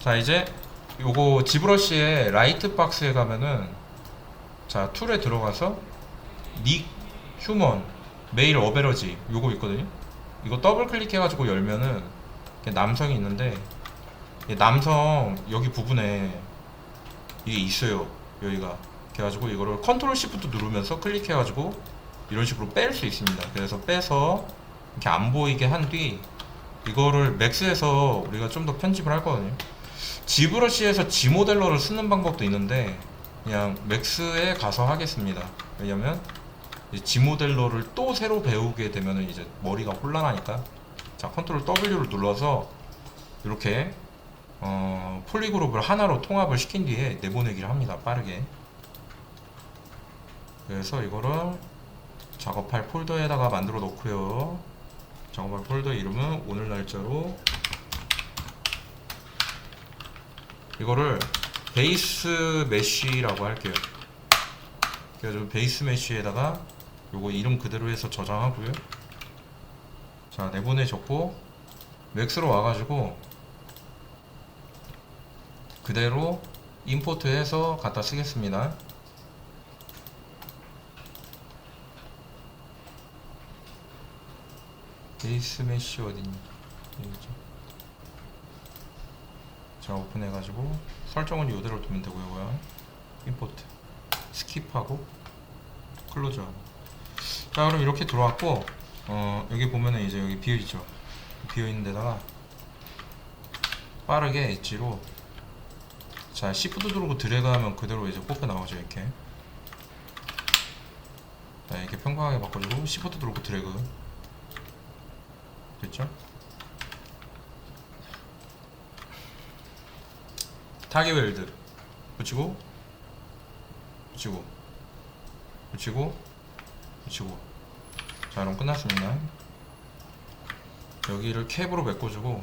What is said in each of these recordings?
자 이제 요거 지브러시의 라이트 박스에 가면은 자 툴에 들어가서 닉 휴먼 메일 어베러지 요거 있거든요. 이거 더블 클릭해 가지고 열면은 이렇게 남성이 있는데 이 남성 여기 부분에 이게 있어요 여기가. 그래가지고 이거를 컨트롤 시프트 누르면서 클릭해 가지고 이런 식으로 뺄 수 있습니다. 그래서 빼서 이렇게 안 보이게 한 뒤 이거를 맥스에서 우리가 좀 더 편집을 할 거거든요 지브러시에서 지모델러를 쓰는 방법도 있는데 그냥 맥스에 가서 하겠습니다. 왜냐면 이제 지모델러를 또 새로 배우게 되면은 이제 머리가 혼란하니까. 자 컨트롤 W를 눌러서 이렇게 어, 폴리그룹을 하나로 통합을 시킨 뒤에 내보내기를 합니다. 빠르게. 그래서 이거를 작업할 폴더에다가 만들어 놓고요. 작업할 폴더 이름은 오늘 날짜로 이거를 베이스 메쉬라고 할게요. 그래서 베이스 메쉬에다가 요거 이름 그대로 해서 저장하고요. 자 내보내줬고 맥스로 와가지고 그대로 임포트해서 갖다 쓰겠습니다. 베이스 메쉬 어디니 여기죠 자 오픈해가지고 설정은 이대로 두면 되고요 임포트. 스킵하고 클로즈하고. 자 그럼 이렇게 들어왔고 어 여기 보면은 이제 여기 비어있죠? 비어있는 데다가 빠르게 엣지로 자 시프트 누르고 드래그하면 그대로 이제 뽑혀 나오죠 이렇게. 자 이렇게 평평하게 바꿔주고 시프트 누르고 드래그. 됐죠? 타겟 웰드. 붙이고 붙이고 붙이고 붙이고. 자 그럼 끝났습니다. 여기를 캡으로 메꿔주고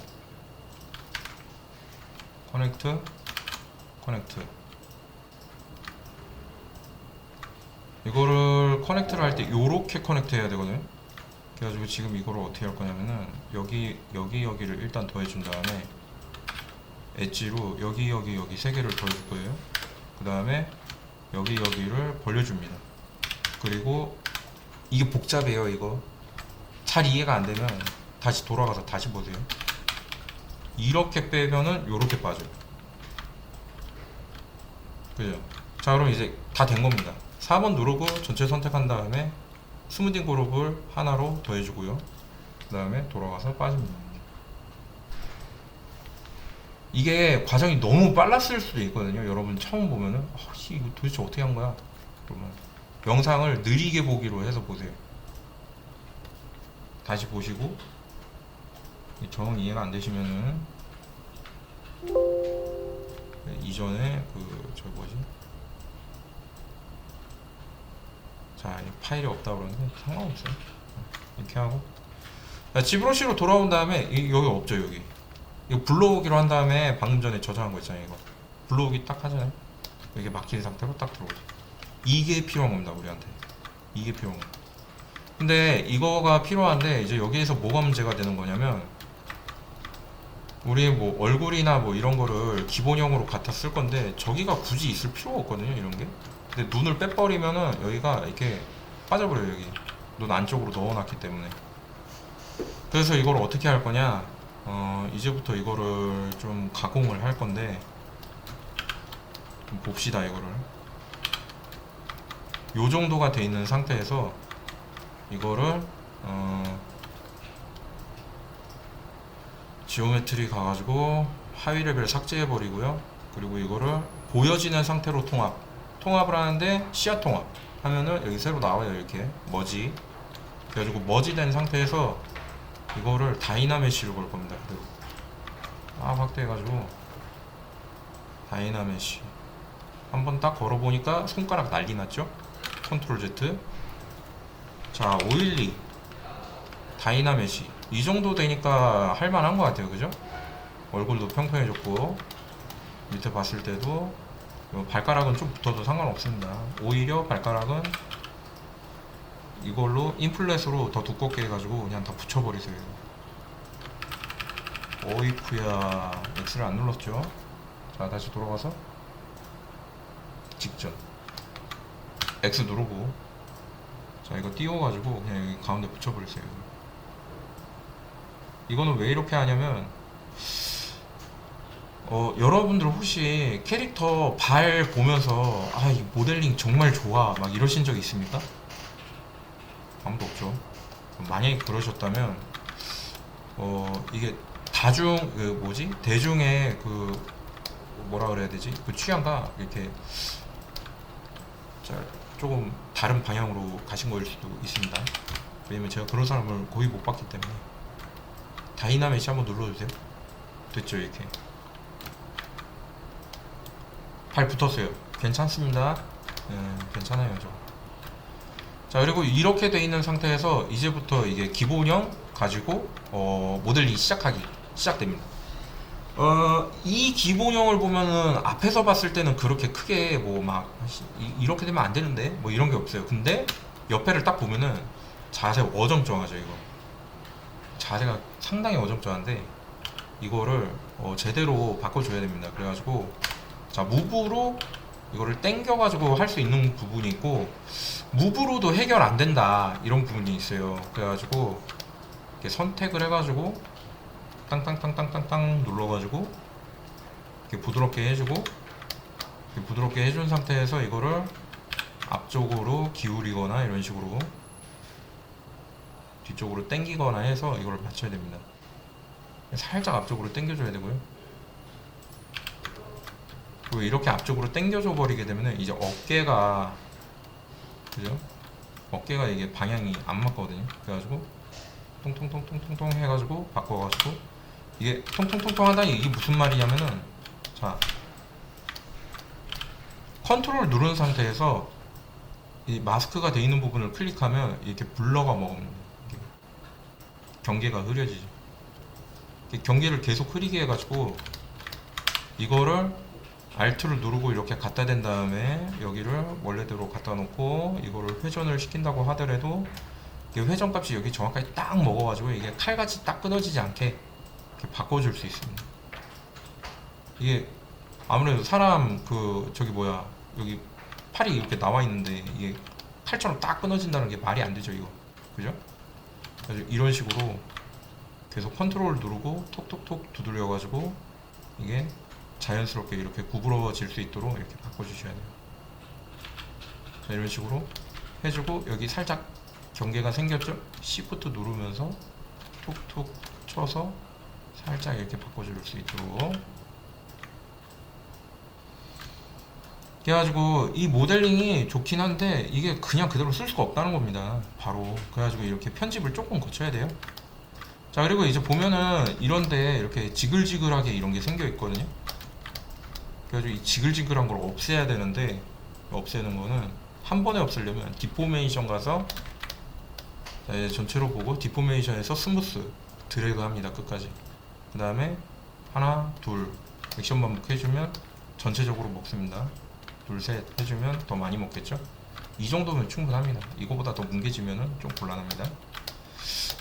커넥트 커넥트. 이거를 커넥트를 할때 요렇게 커넥트 해야 되거든요 그래가지고 지금 이거를 어떻게 할 거냐면은 여기 여기 여기를 일단 더해준 다음에 엣지로 여기 여기 여기 세 개를 더해줄 거예요. 그 다음에 여기 여기를 벌려줍니다. 그리고 이게 복잡해요 이거. 잘 이해가 안 되면 다시 돌아가서 다시 보세요. 이렇게 빼면은 요렇게 빠져요. 그죠? 자 그럼 이제 다 된 겁니다. 4번 누르고 전체 선택한 다음에 스무딩 그룹을 하나로 더해주고요. 그 다음에 돌아가서 빠집니다 이게 과정이 너무 빨랐을 수도 있거든요. 여러분 처음 보면은 아, 씨, 이거 도대체 어떻게 한 거야? 그러면 영상을 느리게 보기로 해서 보세요. 다시 보시고 정 이해가 안 되시면은 네, 이전에 그저 뭐지? 자이 파일이 없다 그러는데 상관없어요. 이렇게 하고. 자, 지브러시로 돌아온 다음에 이- 여기 없죠 여기 이거 불러오기로 한 다음에 방금 전에 저장한 거 있잖아요 이거. 불러오기 딱 하잖아요. 이게 막힌 상태로 딱 들어오죠. 이게 필요한 겁니다 우리한테. 이게 필요한 거 근데 이거가 필요한데 이제 여기에서 뭐가 문제가 되는 거냐면 우리 뭐 얼굴이나 뭐 이런 거를 기본형으로 갖다 쓸 건데 저기가 굳이 있을 필요가 없거든요 이런 게. 근데 눈을 빼버리면은 여기가 이렇게 빠져버려요 여기. 눈 안쪽으로 넣어놨기 때문에. 그래서 이걸 어떻게 할 거냐 어 이제부터 이거를 좀 가공을 할 건데 좀 봅시다 이거를. 요 정도가 돼 있는 상태에서 이거를 어 지오메트리 가가지고 하위 레벨 삭제해 버리고요. 그리고 이거를 보여지는 상태로 통합. 통합을 하는데 시야 통합 하면은 여기 새로 나와요 이렇게. 머지. 그래가지고 머지 된 상태에서 이거를 다이나메쉬로 걸 겁니다 그대로. 딱 확대해가지고. 다이나메쉬 한번 딱 걸어보니까 손가락 난리 났죠? 컨트롤 Z. 자 오일리. 다이나메쉬 이 정도 되니까 할만한 것 같아요 그죠? 얼굴도 평평해졌고. 밑에 봤을 때도 요 발가락은 좀 붙어도 상관없습니다. 오히려 발가락은 이걸로 인플렛으로 더 두껍게 해가지고 그냥 다 붙여버리세요. 어이쿠야 X를 안 눌렀죠? 자 다시 돌아가서 직전. X 누르고. 자 이거 띄워가지고 그냥 여기 가운데 붙여버리세요. 이거는 왜 이렇게 하냐면 어, 여러분들 혹시 캐릭터 발 보면서 아, 이 모델링 정말 좋아 막 이러신 적 있습니까? 아무도 없죠. 만약에 그러셨다면 어, 이게 다중 그 뭐지? 대중의 그 뭐라 그래야 되지? 그 취향과 이렇게 자, 조금 다른 방향으로 가신 거일 수도 있습니다. 왜냐면 제가 그런 사람을 거의 못 봤기 때문에 다이나믹시 한번 눌러주세요. 됐죠 이렇게. 발 붙었어요. 괜찮습니다. 네, 괜찮아요, 저. 자, 그리고 이렇게 돼 있는 상태에서 이제부터 이게 기본형 가지고 어, 모델링 시작하기 시작됩니다. 어, 이 기본형을 보면은 앞에서 봤을 때는 그렇게 크게 뭐 막 이렇게 되면 안 되는데 뭐 이런 게 없어요. 근데 옆에를 딱 보면은 자세 어정쩡하죠, 이거. 자세가 상당히 어정쩡한데 이거를 어, 제대로 바꿔줘야 됩니다. 그래가지고 자 무브로 이거를 땡겨가지고 할 수 있는 부분이 있고 무브로도 해결 안 된다 이런 부분이 있어요. 그래가지고 이렇게 선택을 해가지고 땅땅땅땅땅땅 눌러가지고 이렇게 부드럽게 해주고 이렇게 부드럽게 해준 상태에서 이거를 앞쪽으로 기울이거나 이런 식으로 뒤쪽으로 당기거나 해서 이걸 맞춰야 됩니다. 살짝 앞쪽으로 당겨줘야 되고요 그리고 이렇게 앞쪽으로 당겨줘 버리게 되면은 이제 어깨가 그죠? 어깨가 이게 방향이 안 맞거든요. 그래가지고 통통통통통통 해가지고 바꿔가지고 이게 통통통통 하다니 이게 무슨 말이냐면은 자 컨트롤 누른 상태에서 이 마스크가 돼 있는 부분을 클릭하면 이렇게 블러가 먹습니다. 경계가 흐려지죠. 경계를 계속 흐리게 해가지고 이거를 Alt를 누르고 이렇게 갖다 댄 다음에 여기를 원래대로 갖다 놓고 이거를 회전을 시킨다고 하더라도 이 회전 값이 여기 정확하게 딱 먹어가지고 이게 칼같이 딱 끊어지지 않게 이렇게 바꿔줄 수 있습니다. 이게 아무래도 사람 그 저기 뭐야 여기 팔이 이렇게 나와 있는데 이게 칼처럼 딱 끊어진다는 게 말이 안 되죠 이거 그죠? 그래서 이런 식으로 계속 컨트롤 누르고 톡톡톡 두드려가지고 이게 자연스럽게 이렇게 구부러질 수 있도록 이렇게 바꿔주셔야 돼요. 자, 이런 식으로 해주고 여기 살짝 경계가 생겼죠? Shift 누르면서 톡톡 쳐서 살짝 이렇게 바꿔줄 수 있도록. 그래가지고 이 모델링이 좋긴 한데 이게 그냥 그대로 쓸 수가 없다는 겁니다. 바로. 그래가지고 이렇게 편집을 조금 거쳐야 돼요. 자 그리고 이제 보면은 이런데 이렇게 지글지글하게 이런 게 생겨 있거든요 그래가지고 이 지글지글한 걸 없애야 되는데 없애는 거는 한 번에 없애려면 디포메이션 가서 자, 이제 전체로 보고 디포메이션에서 스무스 드래그 합니다 끝까지. 그 다음에 하나 둘 액션 반복 해주면 전체적으로 먹습니다. 둘 셋 해주면 더 많이 먹겠죠? 이 정도면 충분합니다. 이거보다 더 뭉개지면은 좀 곤란합니다.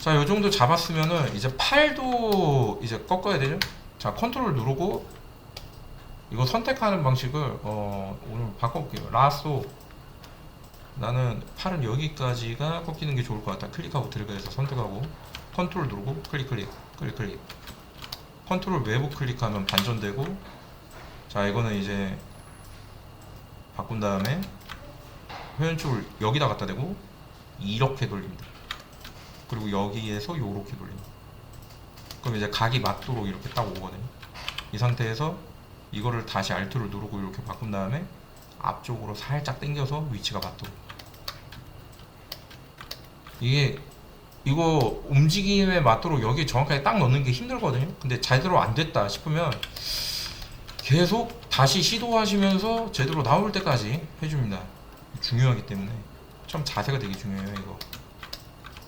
자, 요 정도 잡았으면은 이제 팔도 이제 꺾어야 되죠. 자, 컨트롤 누르고 이거 선택하는 방식을 어, 오늘 바꿔볼게요. 라쏘 나는 팔은 여기까지가 꺾이는 게 좋을 것 같다. 클릭하고 드래그해서 선택하고 컨트롤 누르고 클릭 클릭 클릭 클릭 컨트롤 외부 클릭하면 반전되고 자 이거는 이제 바꾼 다음에 회전축을 여기다 갖다 대고 이렇게 돌립니다. 그리고 여기에서 요렇게 돌립니다. 그럼 이제 각이 맞도록 이렇게 딱 오거든요. 이 상태에서 이거를 다시 Alt를 누르고 이렇게 바꾼 다음에 앞쪽으로 살짝 당겨서 위치가 맞도록. 이게 이거 움직임에 맞도록 여기 정확하게 딱 넣는 게 힘들거든요. 근데 제대로 안 됐다 싶으면 계속 다시 시도하시면서 제대로 나올 때까지 해줍니다. 중요하기 때문에 참 자세가 되게 중요해요 이거.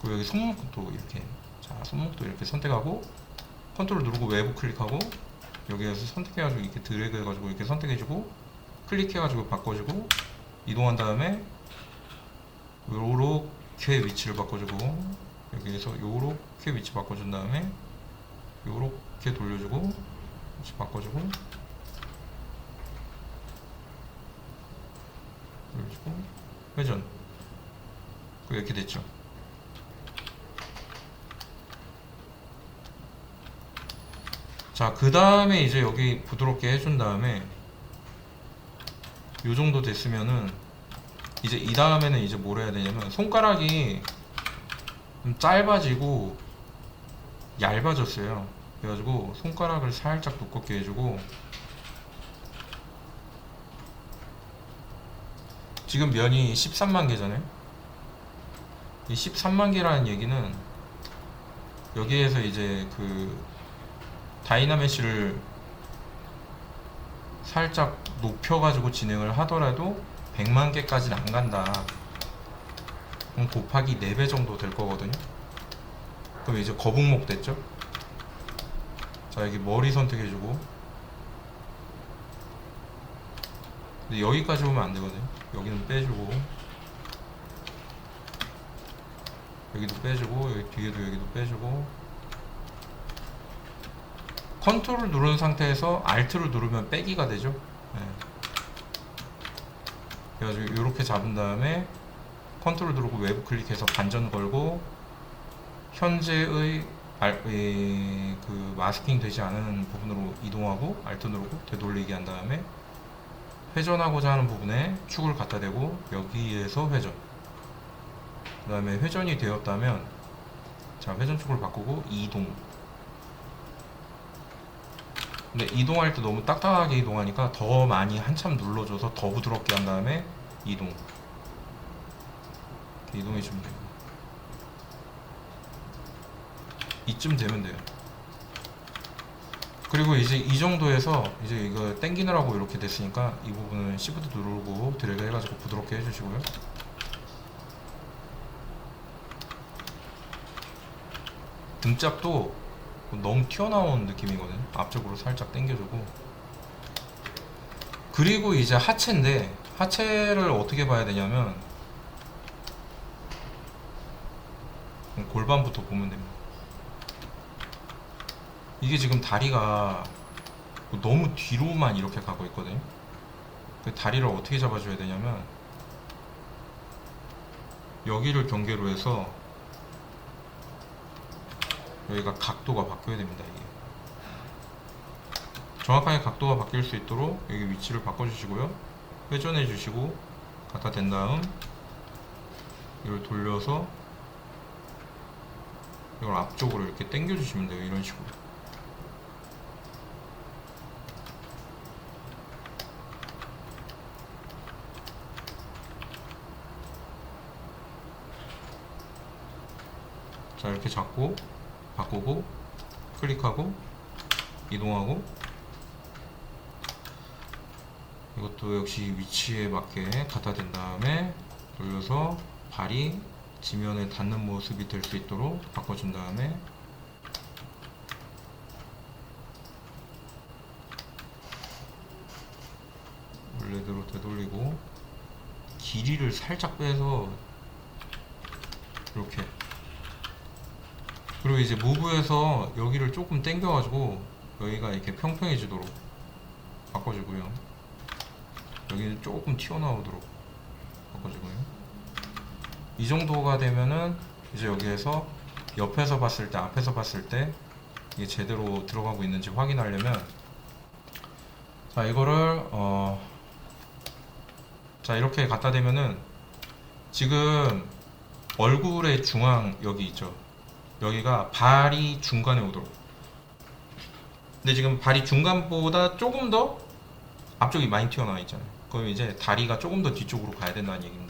그리고 여기 손목도 이렇게 자 손목도 이렇게 선택하고 컨트롤 누르고 외부 클릭하고 여기에서 선택해가지고 이렇게 드래그 해가지고 이렇게 선택해주고 클릭해가지고 바꿔주고 이동한 다음에 요렇게 위치를 바꿔주고 여기에서 요렇게 위치 바꿔준 다음에 요렇게 돌려주고 위치 바꿔주고 돌려주고 회전. 그 이렇게 됐죠 자 그 다음에 이제 여기 부드럽게 해준 다음에 요 정도 됐으면은 이제 이 다음에는 이제 뭘 해야 되냐면 손가락이 좀 짧아지고 얇아졌어요. 그래가지고 손가락을 살짝 두껍게 해주고 지금 면이 13만 개잖아요. 이 13만 개라는 얘기는 여기에서 이제 그 다이나메시를 살짝 높여가지고 진행을 하더라도 100만 개까지는 안 간다. 그럼 곱하기 4배 정도 될 거거든요. 그럼 이제 거북목 됐죠? 자, 여기 머리 선택해주고. 근데 여기까지 오면 안 되거든요. 여기는 빼주고. 여기도 빼주고, 여기 뒤에도 여기도 빼주고. 컨트롤 누른 상태에서 Alt를 누르면 빼기가 되죠. 네. 그래가지고 이렇게 잡은 다음에 컨트롤 누르고 외부 클릭해서 반전 걸고 현재의 알- 에, 그 마스킹 되지 않은 부분으로 이동하고 Alt 누르고 되돌리기 한 다음에 회전하고자 하는 부분에 축을 갖다 대고 여기에서 회전 그 다음에 회전이 되었다면 자 회전축을 바꾸고 이동 근데 이동할 때 너무 딱딱하게 이동하니까 더 많이 한참 눌러줘서 더 부드럽게 한 다음에 이동. 이렇게 이동해 주면 돼요. 이쯤 되면 돼요. 그리고 이제 이 정도에서 이제 이거 땡기느라고 이렇게 됐으니까 이 부분은 Shift 누르고 드래그 해가지고 부드럽게 해주시고요. 등짝도 너무 튀어나온 느낌이거든요. 앞쪽으로 살짝 당겨주고. 그리고 이제 하체인데 하체를 어떻게 봐야 되냐면 골반부터 보면 됩니다. 이게 지금 다리가 너무 뒤로만 이렇게 가고 있거든요. 그 다리를 어떻게 잡아줘야 되냐면 여기를 경계로 해서 여기가 각도가 바뀌어야 됩니다 이게. 정확하게 각도가 바뀔 수 있도록 여기 위치를 바꿔주시고요. 회전해 주시고 갖다 댄 다음 이걸 돌려서 이걸 앞쪽으로 이렇게 당겨 주시면 돼요 이런 식으로. 자 이렇게 잡고 바꾸고 클릭하고 이동하고 이것도 역시 위치에 맞게 갖다 댄 다음에 돌려서 발이 지면에 닿는 모습이 될 수 있도록 바꿔준 다음에 원래대로 되돌리고 길이를 살짝 빼서 이렇게 그리고 이제 무브에서 여기를 조금 당겨가지고 여기가 이렇게 평평해지도록 바꿔주고요. 여기는 조금 튀어나오도록 바꿔주고요. 이 정도가 되면은 이제 여기에서 옆에서 봤을 때, 앞에서 봤을 때 이게 제대로 들어가고 있는지 확인하려면 자 이거를 어, 자 이렇게 갖다 대면은 지금 얼굴의 중앙 여기 있죠. 여기가 발이 중간에 오도록. 근데 지금 발이 중간보다 조금 더 앞쪽이 많이 튀어나와 있잖아요. 그럼 이제 다리가 조금 더 뒤쪽으로 가야 된다는. 이게.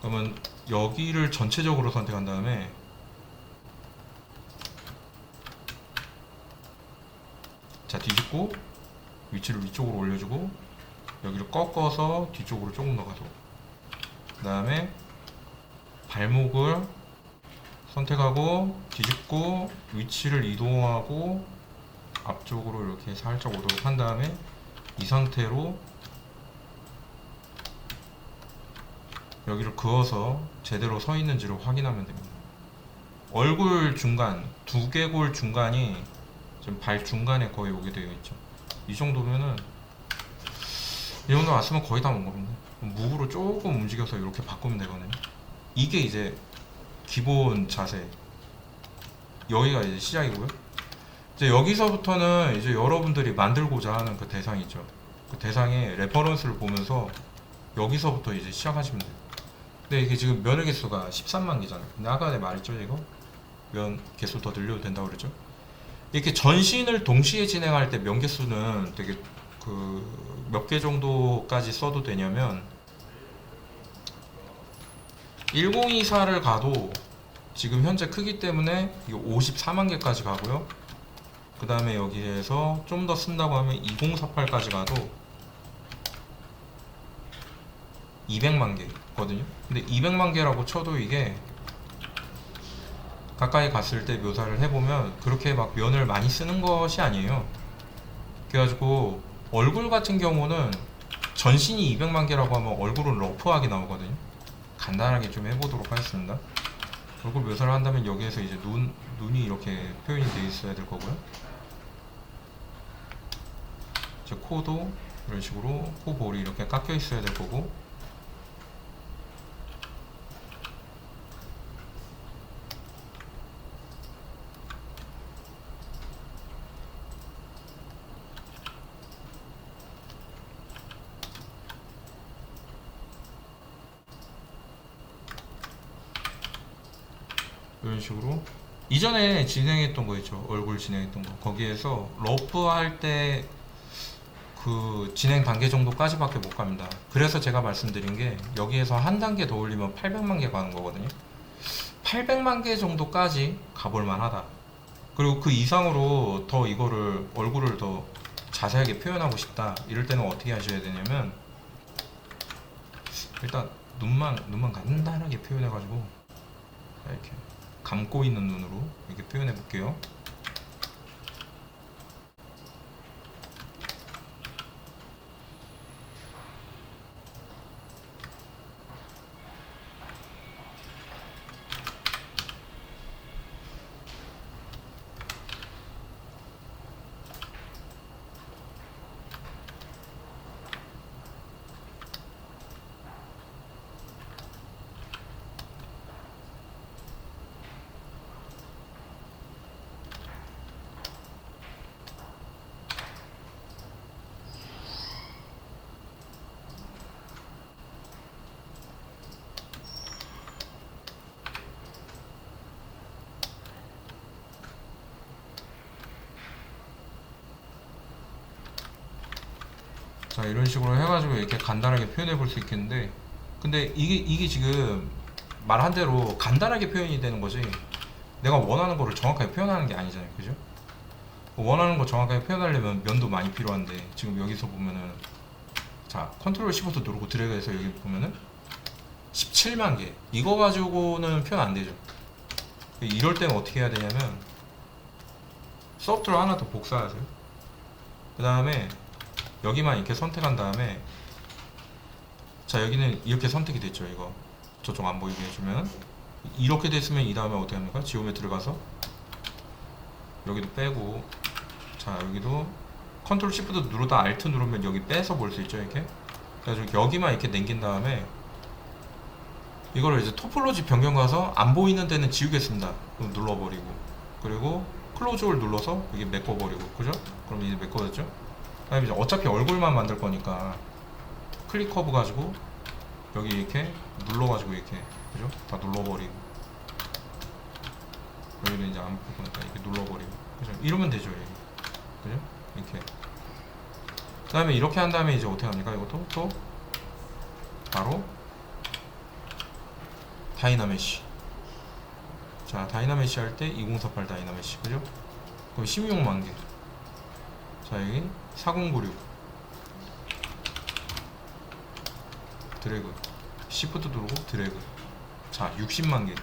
그러면 여기를 전체적으로 선택한 다음에 자 뒤집고 위치를 위쪽으로 올려주고 여기를 꺾어서 뒤쪽으로 조금 더 가도록 그 다음에 발목을 선택하고 뒤집고 위치를 이동하고 앞쪽으로 이렇게 살짝 오도록 한 다음에 이 상태로 여기를 그어서 제대로 서 있는지를 확인하면 됩니다. 얼굴 중간 두 개골 중간이 지금 발 중간에 거의 오게 되어 있죠. 이 정도면은 이 정도 왔으면 거의 다 온 겁니다. 무브로 조금 움직여서 이렇게 바꾸면 되거든요. 이게 이제 기본 자세. 여기가 이제 시작이고요. 이제 여기서부터는 이제 여러분들이 만들고자 하는 그 대상이 있죠. 그 대상의 레퍼런스를 보면서 여기서부터 이제 시작하시면 돼요. 근데 이게 지금 면의 개수가 13만 개잖아요. 근데 아까 말했죠, 이거? 면 개수 더 늘려도 된다고 그랬죠? 이렇게 전신을 동시에 진행할 때 면 개수는 되게 그 몇 개 정도까지 써도 되냐면 1024를 가도 지금 현재 크기 때문에 이거 54만 개까지 가고요. 그 다음에 여기에서 좀 더 쓴다고 하면 2048까지 가도 200만 개거든요. 근데 200만 개라고 쳐도 이게 가까이 갔을 때 묘사를 해보면 그렇게 막 면을 많이 쓰는 것이 아니에요. 그래가지고 얼굴 같은 경우는 전신이 200만 개라고 하면 얼굴은 러프하게 나오거든요. 간단하게 좀 해보도록 하겠습니다. 얼굴 묘사를 한다면 여기에서 이제 눈, 눈이 이렇게 표현이 되어 있어야 될 거고요. 이제 코도 이런 식으로 코 볼이 이렇게 깎여 있어야 될 거고 이런 식으로. 이전에 진행했던 거 있죠. 얼굴 진행했던 거. 거기에서 러프 할 때 그 진행 단계 정도까지밖에 못 갑니다. 그래서 제가 말씀드린 게 여기에서 한 단계 더 올리면 800만 개 가는 거거든요. 800만 개 정도까지 가볼 만하다. 그리고 그 이상으로 더 이거를 얼굴을 더 자세하게 표현하고 싶다. 이럴 때는 어떻게 하셔야 되냐면 일단 눈만 눈만 간단하게 표현해 가지고 이렇게 감고 있는 눈으로 이렇게 표현해 볼게요. 자 이런 식으로 해가지고 이렇게 간단하게 표현해 볼 수 있겠는데 근데 이게 이게 지금 말한 대로 간단하게 표현이 되는 거지. 내가 원하는 거를 정확하게 표현하는 게 아니잖아요. 그죠? 원하는 거 정확하게 표현하려면 면도 많이 필요한데 지금 여기서 보면은 자 컨트롤 시프트 누르고 드래그해서 여기 보면은 17만 개. 이거 가지고는 표현 안 되죠. 이럴 때는 어떻게 해야 되냐면 소프트를 하나 더 복사하세요. 그 다음에 여기만 이렇게 선택한 다음에 자 여기는 이렇게 선택이 됐죠 이거. 저쪽 안 보이게 해주면. 이렇게 됐으면 이 다음에 어떻게 합니까? 지오메트리 가서. 여기도 빼고. 자 여기도 컨트롤 시프트 누르다 알트 누르면 여기 빼서 볼 수 있죠 이렇게? 그래가지고 여기만 이렇게 남긴 다음에 이거를 이제 토폴로지 변경 가서 안 보이는 데는 지우겠습니다. 그럼 눌러버리고. 그리고 클로즈 올 눌러서 여기 메꿔버리고. 그죠? 그럼 이제 메꿔졌죠? 그다음에 이제 어차피 얼굴만 만들 거니까 클릭 커브 가지고 여기 이렇게 눌러가지고 이렇게 그죠? 다 눌러버리고 여기는 이제 안볼 거니까 이렇게 눌러버리고 그죠? 이러면 되죠 이게 그죠? 이렇게 그 다음에 이렇게 한 다음에 이제 어떻게 합니까 이것도 또 바로 다이나메시 자 다이나메시 할 때 2048 다이나메시 그죠? 그럼 16만 개 자 여기 4096 드래그 시프트 누르고 드래그 자 60만 개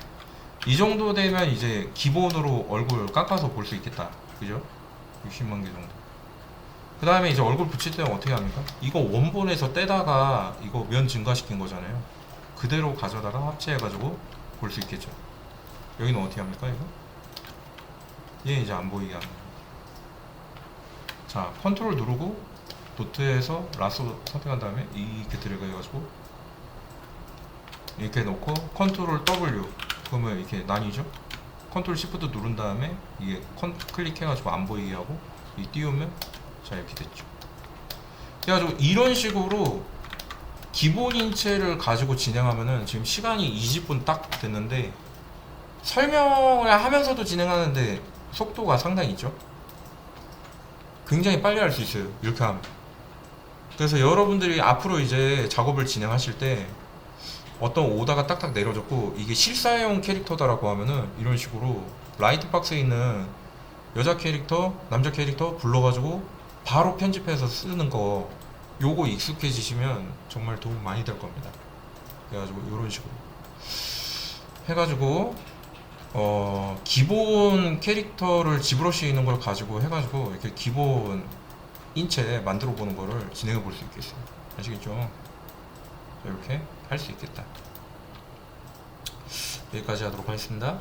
이 정도 되면 이제 기본으로 얼굴 깎아서 볼 수 있겠다. 그죠? 60만 개 정도. 그 다음에 이제 얼굴 붙일 때는 어떻게 합니까? 이거 원본에서 떼다가 이거 면 증가시킨 거잖아요. 그대로 가져다가 합체해 가지고 볼 수 있겠죠. 여기는 어떻게 합니까 이거? 얘 이제 안 보이게 거예요. 자 컨트롤 누르고 도트에서 라sso 선택한 다음에 이렇게 드래그 해가지고 이렇게 놓고 컨트롤 W 그러면 이렇게 나뉘죠? 컨트롤 시프트 누른 다음에 이게 컨 클릭해가지고 안 보이게 하고 이 띄우면 자 이렇게 됐죠. 그래가지고 이런 식으로 기본 인체를 가지고 진행하면은 지금 시간이 20분 딱 됐는데 설명을 하면서도 진행하는데 속도가 상당히 있죠 굉장히 빨리 할 수 있어요 이렇게 하면 그래서 여러분들이 앞으로 이제 작업을 진행하실 때 어떤 오다가 딱딱 내려졌고 이게 실사용 캐릭터다라고 하면은 이런 식으로 라이트 박스에 있는 여자 캐릭터, 남자 캐릭터 불러가지고 바로 편집해서 쓰는 거 요거 익숙해지시면 정말 도움 많이 될 겁니다. 그래가지고 이런 식으로 해가지고 어 기본 캐릭터를 지브러시 있는 걸 가지고 해가지고 이렇게 기본 인체 만들어 보는 거를 진행해 볼 수 있겠어요. 아시겠죠? 이렇게 할 수 있겠다. 여기까지 하도록 하겠습니다.